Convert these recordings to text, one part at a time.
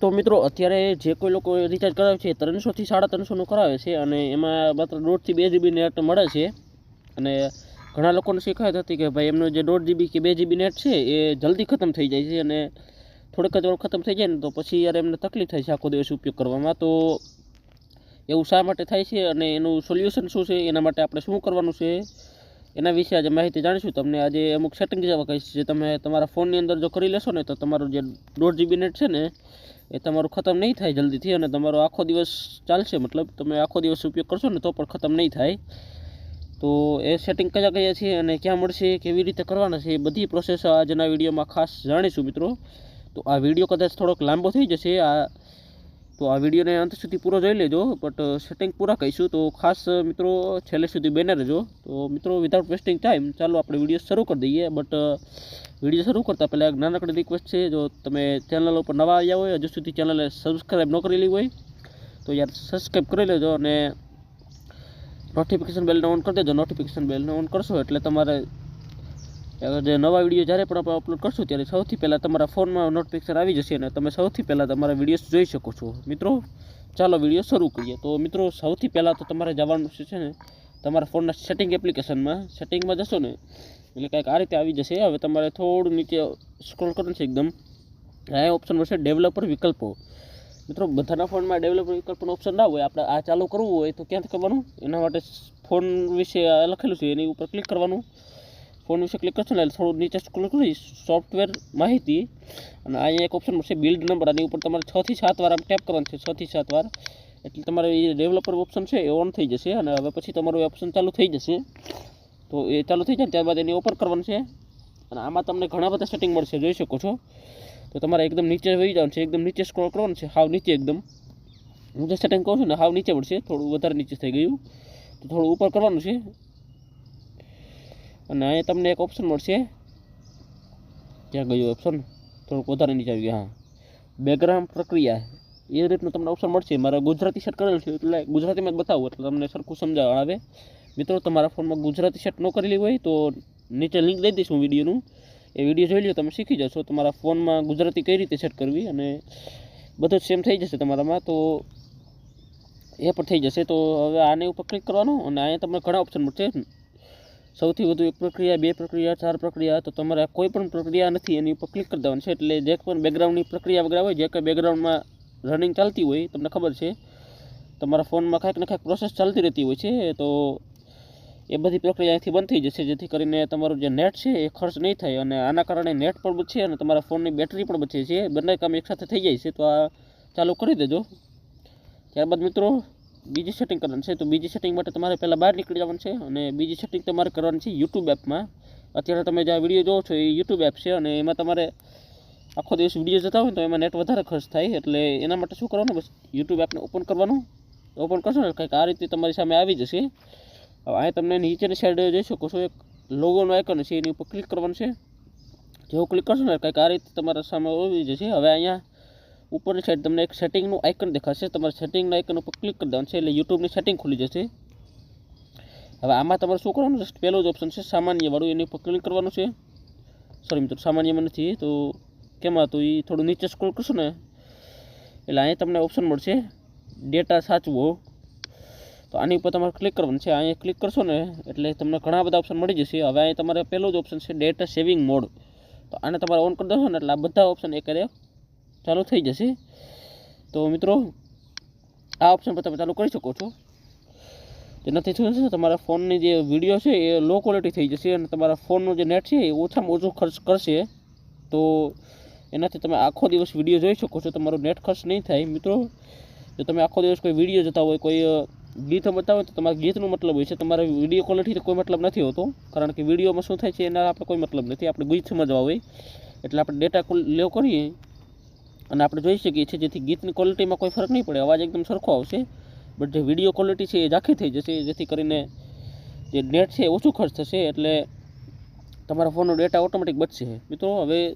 તો મિત્રો, અત્યારે જે કોઈ લોકો રિચાર્જ કરાવે છે ત્રણસોથી સાડા ત્રણસોનું કરાવે છે અને એમાં માત્ર દોઢથી બે જીબી નેટ મળે છે. અને ઘણા લોકોને શિકાયત હતી કે ભાઈ એમનું જે દોઢ જીબી કે બે જીબી નેટ છે એ જલ્દી ખતમ થઈ જાય છે અને થોડીક જ ખતમ થઈ જાય ને તો પછી યાર એમને તકલીફ થાય છે આખો દિવસ ઉપયોગ કરવામાં. તો એવું શા માટે થાય છે અને એનું સોલ્યુશન શું છે, એના માટે આપણે શું કરવાનું છે, એના વિશે આજે માહિતી જાણીશું. તમને આજે અમુક સેટિંગ જેવા કહીશ, જે તમે તમારા ફોનની અંદર જો કરી લેશો ને તો તમારું જે દોઢ જીબી નેટ છે ને એ તમારું ખતમ નહીં થાય જલ્દીથી અને તમારો આખો દિવસ ચાલશે. મતલબ તમે આખો દિવસ ઉપયોગ કરશો ને તો પણ ખતમ નહીં થાય. તો એ સેટિંગ કયા કયા છે અને ક્યાં મળશે, કેવી રીતે કરવાના છે એ બધી પ્રોસેસ આજના વિડીયોમાં ખાસ જાણીશું મિત્રો. તો આ વીડિયો કદાચ થોડોક લાંબો થઈ જશે. આ તો આ વિડીયોને અંત સુધી પૂરો જોઈ લેજો બટ સેટિંગ પૂરા કહીશું. તો ખાસ મિત્રો, છેલ્લે સુધી બેને રહેજો. તો મિત્રો વિધાઉટ વેસ્ટિંગ ટાઈમ ચાલો આપણે વીડિયો શરૂ કરી દઈએ. બટ વીડિયો શરૂ કરતાં પહેલાં એક નાનકડી રિક્વેસ્ટ છે. જો તમે ચેનલ ઉપર નવા આવ્યા હોય, હજુ સુધી ચેનલને સબસ્ક્રાઈબ ન કરેલી હોય, તો યાર સબસ્ક્રાઈબ કરી લેજો અને નોટિફિકેશન બેલને ઓન કરી દેજો. નોટિફિકેશન બેલને ઓન કરશો એટલે તમારે જે નવા વીડિયો જ્યારે પણ આપણે અપલોડ કરશું ત્યારે સૌથી પહેલાં તમારા ફોનમાં નોટિફિકેશન આવી જશે અને તમે સૌથી પહેલાં તમારા વિડીયોઝ જોઈ શકો છો. મિત્રો, ચાલો વીડિયો શરૂ કરીએ. તો મિત્રો, સૌથી પહેલાં તો તમારે જવાનું છે ને, તમારા ફોનના સેટિંગ એપ્લિકેશનમાં સેટિંગમાં જશો ને, એટલે કંઈક આ રીતે આવી જશે. હવે તમારે થોડું નીચે સ્ક્રોલ કરવાનું છે એકદમ. આ ઓપ્શન મળશે ડેવલપર વિકલ્પો. મિત્રો, બધાના ફોનમાં ડેવલપર વિકલ્પનો ઓપ્શન ના હોય, આપણે આ ચાલુ કરવું હોય તો ક્યાંથી કરવાનું? એના માટે ફોન વિશે લખેલું છે, એની ઉપર ક્લિક કરવાનું. ફોન વિશે ક્લિક કરશો એટલે થોડું નીચે સ્ક્રોલ કરી સોફ્ટવેર માહિતી. અને અહીંયા એક ઓપ્શન મળશે બિલ્ડ નંબર આની ઉપર તમારે છથી સાત વાર આમ ટેપ કરવાનું છે છથી સાત વાર. એટલે તમારે એ ડેવલપર ઓપ્શન છે એ ઓન થઈ જશે અને હવે પછી તમારું ઓપ્શન ચાલુ થઈ જશે. તો એ ચાલુ થઈ જાય ત્યારબાદ એની ઓપન કરવાનું છે. અને આમાં તમને ઘણા બધા સેટિંગ મળશે, જોઈ શકો છો. તો તમારે એકદમ નીચે વહી જવાનું છે, એકદમ નીચે સ્ક્રોલ કરવાનું છે, હાવ નીચે એકદમ. હું જે સેટિંગ કહું છું ને, હાવ નીચે મળશે થોડું વધારે નીચે થઈ ગયું. તો થોડું ઉપર કરવાનું છે. અને અહીંયા તમને એક ઓપ્શન મળશે. ક્યાં ગયું ઓપ્શન થોડુંક વધારે નીચે આવી ગયા, હા. બેકગ્રાઉન્ડ પ્રક્રિયા. એ રીતનું તમને ઓપ્શન મળશે. મારે ગુજરાતી સેટ કરેલું છે, એટલે ગુજરાતીમાં જ બતાવું, એટલે તમને સરખું સમજાવવા આવે. મિત્રો, તમારા ફોનમાં ગુજરાતી સેટ ન કરેલી હોય તો નીચે લિંક દઈ દઈશ હું વિડીયોનું એ વીડિયો જોઈ લો તમે શીખી જશો. તમારા ફોનમાં ગુજરાતી કઈ રીતે સેટ કરવી અને બધું જ સેમ થઈ જશે તમારામાં. તો એ પણ થઈ જશે. તો હવે આને ઉપર ક્લિક કરવાનું અને અહીંયા તમને ઘણા ઓપ્શન મળશે. સૌથી વધુ એક પ્રક્રિયા, બે પ્રક્રિયા, ચાર પ્રક્રિયા તો તમારે કોઈ પણ પ્રક્રિયા નથી, એની ઉપર ક્લિક કરી દેવાનું છે. એટલે જે પણ બેકગ્રાઉન્ડની પ્રક્રિયા વગેરે હોય, જે કંઈ બેકગ્રાઉન્ડમાં રનિંગ ચાલતી હોય, તમને ખબર છે, તમારા ફોનમાં કાંઈક ને કાંઈક પ્રોસેસ ચાલતી રહેતી હોય છે, તો એ બધી પ્રક્રિયા અહીંથી બંધ થઈ જશે. જેથી કરીને તમારું જે નેટ છે, એ ખર્ચ નહીં થાય અને આના કારણે નેટ પણ બચશે અને તમારા ફોનની બેટરી પણ બચે છે. બંને કામ એકસાથે થઈ જાય છે, તો આ ચાલુ કરી દેજો. ત્યારબાદ મિત્રો બીજી સેટિંગ કરવાનું છે. તો બીજી સેટિંગ માટે તમારે પહેલાં બહાર નીકળી જવાનું છે અને બીજી સેટિંગ તમારે કરવાની છે યુટ્યુબ એપમાં અત્યારે તમે જે આ વીડિયો જોવો છો એ યુટ્યુબ એપ છે અને એમાં તમારે આખો દિવસ વીડિયો જતા હોય તો એમાં નેટ વધારે ખર્ચ થાય. એટલે એના માટે શું કરવાનું? બસ યુટ્યુબ એપને ઓપન કરવાનું. ઓપન કરશો ને કંઈક આ રીતે તમારી સામે આવી જશે. હવે અહીં તમને નીચેની સાઈડ જોઈ શકો છો. એક લોગોનો આઇકન છે, એની ઉપર ક્લિક કરવાનું છે. જેવું ક્લિક કરશો ને કંઈક આ રીતે તમારા સામે આવી જશે. હવે અહીંયા ઉપરની સાઈડ તમને એક સેટિંગનું આઇકન દેખાશે. તમારે સેટિંગના આઇકન ઉપર ક્લિક કરી દેવાનું છે એટલે યુટ્યુબની સેટિંગ ખુલી જશે. હવે આમાં તમારે શું કરવાનું જસ્ટ પહેલો જ ઓપ્શન છે સામાન્યવાળું. એની ઉપર ક્લિક કરવાનું છે. સોરી મિત્રો, સામાન્યમાં નથી. તો કેમાં હતું એ થોડું નીચે સ્ક્રોલ કરશો ને, એટલે અહીંયા તમને ઓપ્શન મળશે. ડેટા સાચવો. તો આની ઉપર તમારે ક્લિક કરવાનું છે. અહીંયા ક્લિક કરશો ને, એટલે તમને ઘણા બધા ઓપ્શન મળી જશે. હવે અહીંયા તમારે પહેલો જ ઓપ્શન છે ડેટા સેવિંગ મોડ તો આને તમારે ઓન કરી દેશો ને, એટલે આ બધા ઓપ્શન એક ચાલુ થઈ જશે. તો મિત્રો, આ ઓપ્શન પર તમે ચાલુ કરી શકો છો. જેનાથી શું છે તમારા ફોનની જે વીડિયો છે એ લો ક્વોલિટી થઈ જશે અને તમારા ફોનનું જે નેટ છે એ ઓછામાં ઓછો ખર્ચ કરશે. તો એનાથી તમે આખો દિવસ વીડિયો જોઈ શકો છો, તમારો નેટ ખર્ચ નહીં થાય. મિત્રો, જો તમે આખો દિવસ કોઈ વીડિયો જોતા હોય, કોઈ ગીત બતાવો હોય, તો તમારા ગીતનો મતલબ હોય છે. તમારા વીડિયો ક્વોલિટીથી કોઈ મતલબ નથી હોતો. કારણ કે વિડીયોમાં શું થાય છે, એના આપણે કોઈ મતલબ નથી. આપણે ગીત સમજવા હોય એટલે આપણે ડેટા લેવ કરીએ. અને આપણે જોઈ શકીએ છીએ જેથી ગીતની ક્વોલિટીમાં કોઈ ફરક નહીં પડે. અવાજ એકદમ સરખો આવશે. બટ જે વીડિયો ક્વોલિટી છે એ ઝાંખી થઈ જશે. જેથી કરીને જે નેટ છે એ ઓછું ખર્ચ થશે એટલે તમારા ફોનનો ડેટા ઓટોમેટિક બચશે. મિત્રો, હવે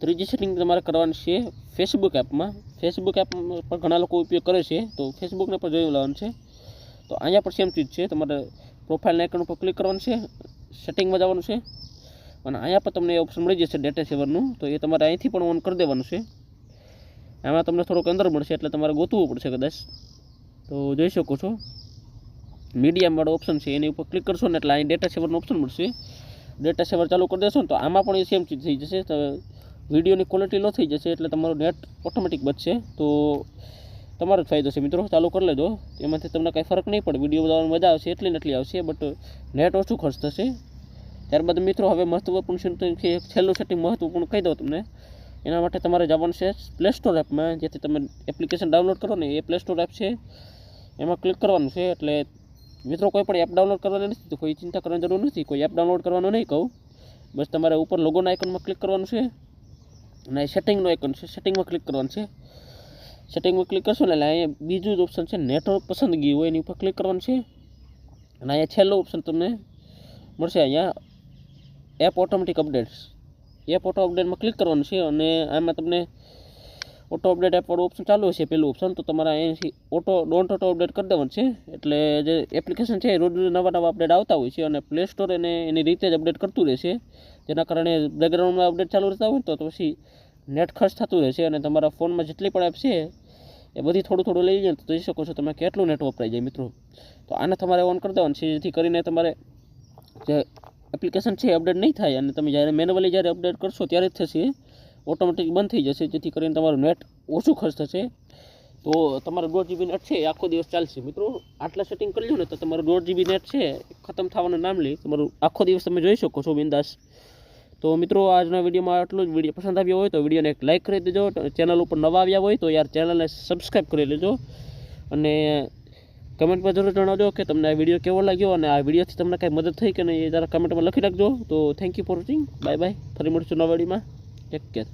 ત્રીજી સેટિંગ તમારે કરવાની છે ફેસબુક એપમાં ફેસબુક એપ પણ ઘણા લોકો ઉપયોગ કરે છે. તો ફેસબુકને પણ જોઈ લેવાનું છે. તો અહીંયા પણ સેમ ચીજ છે. તમારે પ્રોફાઇલ આઇકન ઉપર ક્લિક કરવાનું છે. સેટિંગમાં જવાનું છે. અને અહીંયા પણ તમને ઓપ્શન મળી જશે ડેટા સેવરનું તો એ તમારે અહીંથી પણ ઓન કરી દેવાનું છે. આમાં તમને થોડુંક અંદર મળશે એટલે તમારે ગોતવું પડશે કદાચ. તો જોઈ શકો છો. મીડિયામવાળો ઓપ્શન છે, એની ઉપર ક્લિક કરશો ને એટલે અહીં ડેટા સેવરનો ઓપ્શન મળશે. ડેટા સેવર ચાલુ કરી દેશો ને તો આમાં પણ એ સેમ ચીજ થઈ જશે. તો વિડીયોની ક્વોલિટી લો થઈ જશે એટલે તમારું નેટ ઓટોમેટિક બચશે. તો તમારો જ ફાયદો છે મિત્રો. ચાલુ કરી લેજો. એમાંથી તમને કાંઈ ફરક નહીં પડે. વીડિયો બનાવવાની મજા આવશે, એટલી એટલી આવશે બટ નેટ ઓછું ખર્ચ થશે. ત્યારબાદ મિત્રો, હવે એક છેલ્લું સેટિંગ મહત્વપૂર્ણ કહી દઉં તમને. એના માટે તમારે જવાનું છે પ્લે સ્ટોર એપમાં જેથી તમે એપ્લિકેશન ડાઉનલોડ કરો ને, એ પ્લે સ્ટોર એપ છે. એમાં ક્લિક કરવાનું છે, એટલે મિત્રો કોઈ પણ એપ ડાઉનલોડ કરવાની નથી, તો કોઈ ચિંતા કરવાની જરૂર નથી. કોઈ એપ ડાઉનલોડ કરવાનું નહીં કહું. બસ તમારે ઉપર લોગોના આઇકનમાં ક્લિક કરવાનું છે. અને સેટિંગનો આઇકન છે સેટિંગમાં ક્લિક કરવાનું છે. સેટિંગમાં ક્લિક કરશો ને, એટલે અહીંયા બીજું જ ઓપ્શન છે નેટવર્ક પસંદગી હોય એની ઉપર ક્લિક કરવાનું છે. અને અહીંયા છેલ્લો ઓપ્શન તમને મળશે અહીંયા app automatic updates app photo અપડેટમાં click કરવાનું છે અને આમાં તમને ઓટો અપડેટ એપ ઓપ્શન ચાલુ હશે. પેલું ઓપ્શન તો તમારે અહીંથી ઓટો ડોન્ટ ઓટો અપડેટ કરી દેવાનું છે. એટલે જે એપ્લિકેશન છે એ રોજ નવા નવા અપડેટ આવતા હોય છે અને પ્લે સ્ટોર એને, એની રીતે જ અપડેટ કરતું રહેશે. જેના કારણે બેકગ્રાઉન્ડમાં અપડેટ ચાલુ રહેતા હોય તો પછી નેટ ખર્ચ થતું રહેશે અને તમારા ફોનમાં જેટલી પણ એપ છે એ બધી થોડું થોડું લઈ જાય તો જોઈ શકો છો તમે કેટલું નેટ વપરાઈ જાય મિત્રો. તો આને તમારે ઓન કરી દેવાનું છે. જેથી કરીને તમારે જે એપ્લિકેશન છે અપડેટ નહીં થાય અને તમે જ્યારે મેન્યુઅલી જ્યારે અપડેટ કરશો ત્યારે જ થશે. ઓટોમેટિક બંધ થઈ જશે, જેથી કરીને તમારું નેટ ઓછું ખર્ચ થશે. તો તમારો દોઢ જીબી નેટ છે, એ આખો દિવસ ચાલશે. મિત્રો, આટલા સેટિંગ કરી લો ને તો તમારું દોઢ જીબી નેટ છે, ખતમ થવાનું નામ લે. તમારું આખો દિવસ તમે જોઈ શકો છો, બિંદાસ. તો મિત્રો, આજના વિડીયોમાં આટલું જ. વીડિયો પસંદ આવ્યો હોય તો વિડીયોને એક લાઇક કરી દેજો. ચેનલ ઉપર નવા આવ્યા હોય તો યાર ચેનલને સબસ્ક્રાઈબ કરી લેજો. અને કમેન્ટમાં જરૂર જણાવજો કે તમને આ વીડિયો કેવો લાગ્યો અને આ વિડીયોથી તમને કાંઈ મદદ થઈ કે નહીં એ જરા કમેન્ટમાં લખી નાખજો. તો thank you for watching bye bye ફરી મળશું નવા વિડીયોમાં. Take care